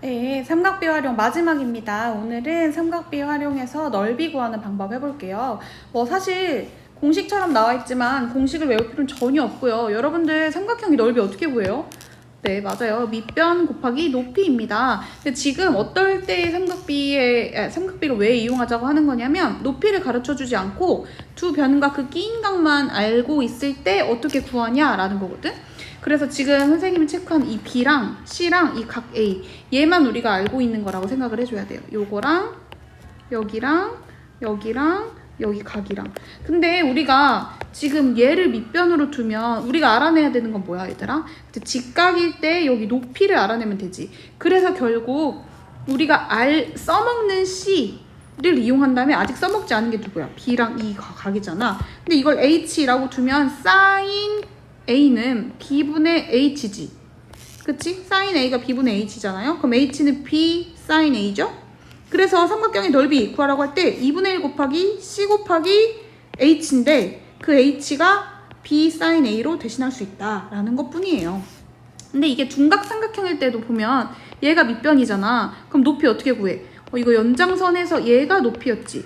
네, 삼각비 활용 마지막입니다. 오늘은 삼각비 활용해서 넓이 구하는 방법 해볼게요. 뭐 사실 공식처럼 나와 있지만 공식을 외울 필요는 전혀 없고요. 여러분들 삼각형이 넓이 어떻게 구해요? 네, 맞아요. 밑변 곱하기 높이입니다. 근데 지금 어떨 때 삼각비에 아, 삼각비를 왜 이용하자고 하는 거냐면 높이를 가르쳐 주지 않고 두 변과 그 끼인 각만 알고 있을 때 어떻게 구하냐라는 거거든. 그래서 지금 선생님이 체크한 이 B랑 C랑 이 각 A 얘만 우리가 알고 있는 거라고 생각을 해줘야 돼요. 요거랑 여기랑 여기랑 여기 각이랑. 근데 우리가 지금 얘를 밑변으로 두면 우리가 알아내야 되는 건 뭐야 얘들아? 직각일 때 여기 높이를 알아내면 되지. 그래서 결국 우리가 알 써먹는 C를 이용한 다음에 아직 써먹지 않은 게 누구야? B랑 이 각- 각이잖아. 근데 이걸 H라고 두면 sin A는 B분의 H지. 그치? sin A가 B분의 H잖아요. 그럼 H는 B sin A죠? 그래서 삼각형의 넓이 구하라고 할 때 2분의 1 곱하기 C 곱하기 H인데 그 H가 B sin A로 대신할 수 있다라는 것 뿐이에요. 근데 이게 중각 삼각형일 때도 보면 얘가 밑변이잖아. 그럼 높이 어떻게 구해? 어, 이거 연장선에서 얘가 높이였지.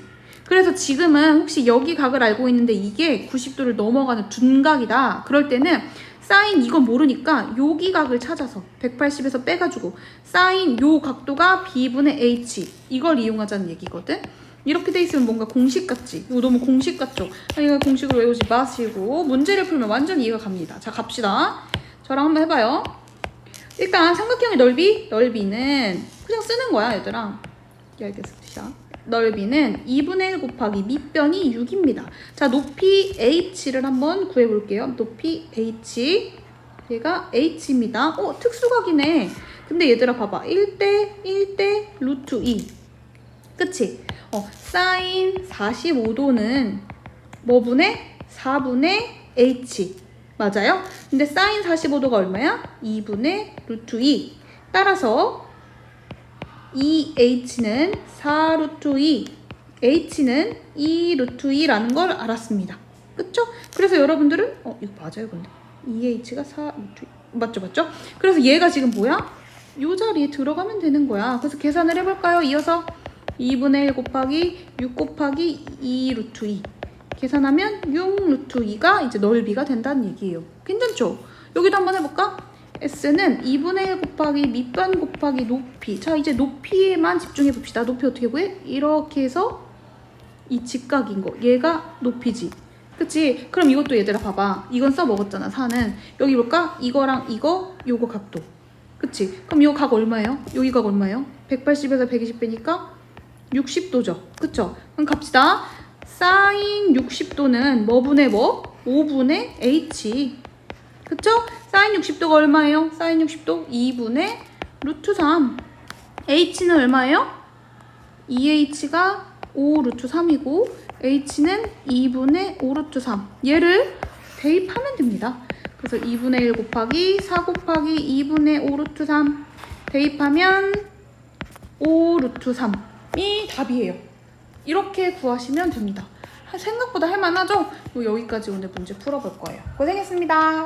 그래서 지금은 혹시 여기 각을 알고 있는데 이게 90도를 넘어가는 둔각이다. 그럴 때는 사인 이건 모르니까 여기 각을 찾아서 180에서 빼가지고 사인 요 각도가 B분의 H 이걸 이용하자는 얘기거든. 이렇게 돼 있으면 뭔가 공식 같지? 이거 너무 공식 같죠? 이거 공식을 외우지 마시고 문제를 풀면 완전 이해가 갑니다. 자 갑시다. 저랑 한번 해봐요. 일단 삼각형의 넓이, 넓이는 그냥 쓰는 거야 얘들아. 알겠습니다. 넓이는 2분의 1 곱하기 밑변이 6입니다. 자, 높이 h를 한번 구해볼게요. 높이 h. 얘가 h입니다. 어, 특수각이네. 근데 얘들아 봐봐. 1대 1대 루트 2. 그치? 어, 사인 45도는 뭐분의? 4분의 h. 맞아요? 근데 사인 45도가 얼마야? 2분의 루트 2. 따라서 2h는 4 루트 2, h는 2 루트 2라는 걸 알았습니다. 그쵸? 그래서 여러분들은 어 이거 맞아요 근데 2h가 4 루트 2 맞죠 맞죠? 그래서 얘가 지금 뭐야? 요 자리에 들어가면 되는 거야. 그래서 계산을 해볼까요? 이어서 2분의 1 곱하기 6 곱하기 2 루트 2 계산하면 6 루트 2가 이제 넓이가 된다는 얘기예요. 괜찮죠? 여기도 한번 해볼까? S는 2분의 1 곱하기 밑변 곱하기 높이. 자, 이제 높이에만 집중해 봅시다. 높이 어떻게 구해? 이렇게 해서 이 직각인 거. 얘가 높이지. 그치? 그럼 이것도 얘들아 봐봐. 이건 써먹었잖아, 4는. 여기 볼까? 이거랑 이거, 요거 각도. 그치? 그럼 요 각 얼마예요? 여기 각 얼마예요? 180에서 120 빼니까 60도죠. 그쵸? 그럼 갑시다. 사인 60도는 뭐분의 뭐? 5분의 h. 그쵸? 사인 60도가 얼마예요? 사인 60도 2분의 루트 3. h는 얼마예요? 2h가 5 루트 3이고 h는 2분의 5 루트 3. 얘를 대입하면 됩니다. 그래서 2분의 1 곱하기 4 곱하기 2분의 5 루트 3 대입하면 5 루트 3이 답이에요. 이렇게 구하시면 됩니다. 생각보다 할만하죠? 뭐 여기까지 오늘 문제 풀어볼 거예요. 고생했습니다.